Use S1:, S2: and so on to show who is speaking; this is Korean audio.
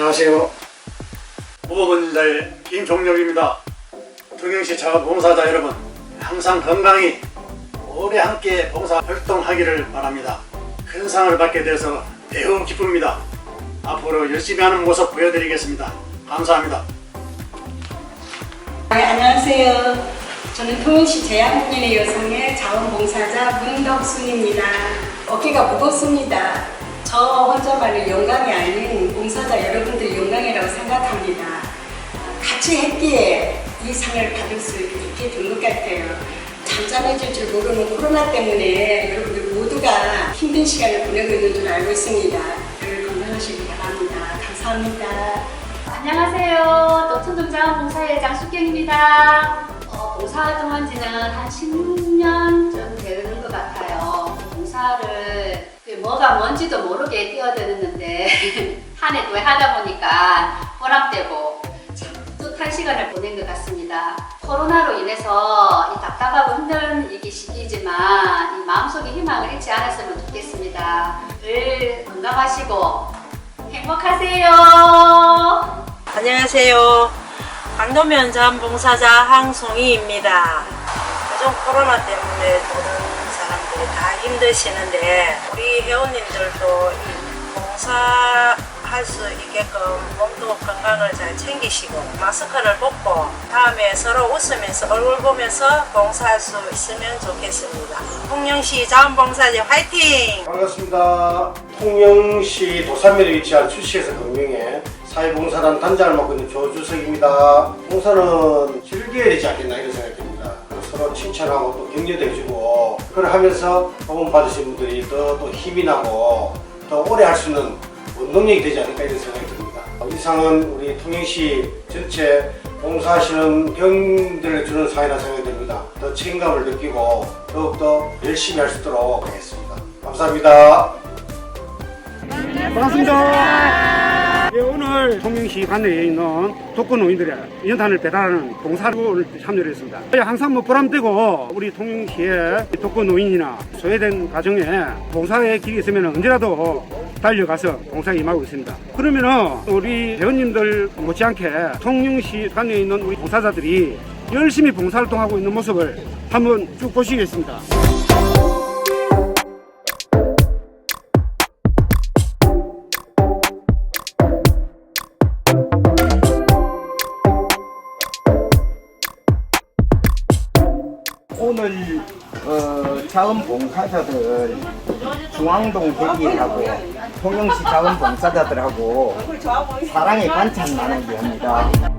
S1: 안녕하세요. 후보분들 김종력입니다. 통영시 자원봉사자 여러분 항상 건강히 오래 함께 봉사 활동하기를 바랍니다. 큰 상을 받게 돼서 매우 기쁩니다. 앞으로 열심히 하는 모습 보여드리겠습니다. 감사합니다.
S2: 네, 안녕하세요. 저는 통영시 제약국민의 여성의 자원봉사자 문덕순입니다. 어깨가 무겁습니다. 저 혼자만의 영광이 아닌 봉사자 여러분들의 영광이라고 생각합니다. 같이 했기에 이 상을 받을 수 있게 된 것 같아요. 잠잠해질 줄 모르는 코로나 때문에 여러분들 모두가 힘든 시간을 보내고 있는 줄 알고 있습니다. 늘 건강하시기 바랍니다. 감사합니다.
S3: 안녕하세요. 노천동장 봉사회 장 숙경입니다. 어, 봉사활동한 지는 한 10년 뭔지도 모르게 뛰어드는데 한해또 하다 보니까 보람되고 참 뿌듯한 시간을 보낸 것 같습니다. 코로나로 인해서 이 답답하고 힘든 이 시기지만 이 마음속에 희망을 잃지 않았으면 좋겠습니다. 늘 건강하시고 행복하세요.
S4: 안녕하세요. 강도면 자원봉사자 항송이입니다. 요즘 코로나 때문에 다 힘드시는데 우리 회원님들도 이 봉사 할 수 있게끔 몸도 건강을 잘 챙기시고 마스크를 벗고 다음에 서로 웃으면서 얼굴 보면서 봉사할 수 있으면 좋겠습니다. 통영시 자원봉사제 화이팅!
S1: 반갑습니다. 통영시 도산면에 위치한 출시에서 금명에 사회봉사단 단장을 맡고 있는 조주석입니다. 봉사는 즐겨야 되지 않겠나 이런 생각이 듭니다. 서로 칭찬하고 또 격려도 해주고 그걸 하면서 도움 받으신 분들이 더, 또 힘이 나고 더 오래 할 수 있는 원동력이 되지 않을까 이런 생각이 듭니다. 이상은 우리 통영시 전체 봉사하시는 회원들을 주는 상이라 생각이 듭니다. 더 책임감을 느끼고 더욱더 열심히 할 수 있도록 하겠습니다. 감사합니다. 반갑습니다. 예, 오늘 통영시 관내에 있는 독거노인들의 연탄을 배달하는 봉사를 참여를 했습니다. 예, 항상 뭐 보람되고 우리 통영시의 독거노인이나 소외된 가정에 봉사의 길이 있으면 언제라도 달려가서 봉사에 임하고 있습니다. 그러면은 우리 회원님들 못지않게 통영시 관내에 있는 우리 봉사자들이 열심히 봉사활동하고 있는 모습을 한번 쭉 보시겠습니다.
S5: 자원봉사자들 중앙동 대기하고 통영시 자원봉사자들하고 사랑의 반찬 나누기 합니다.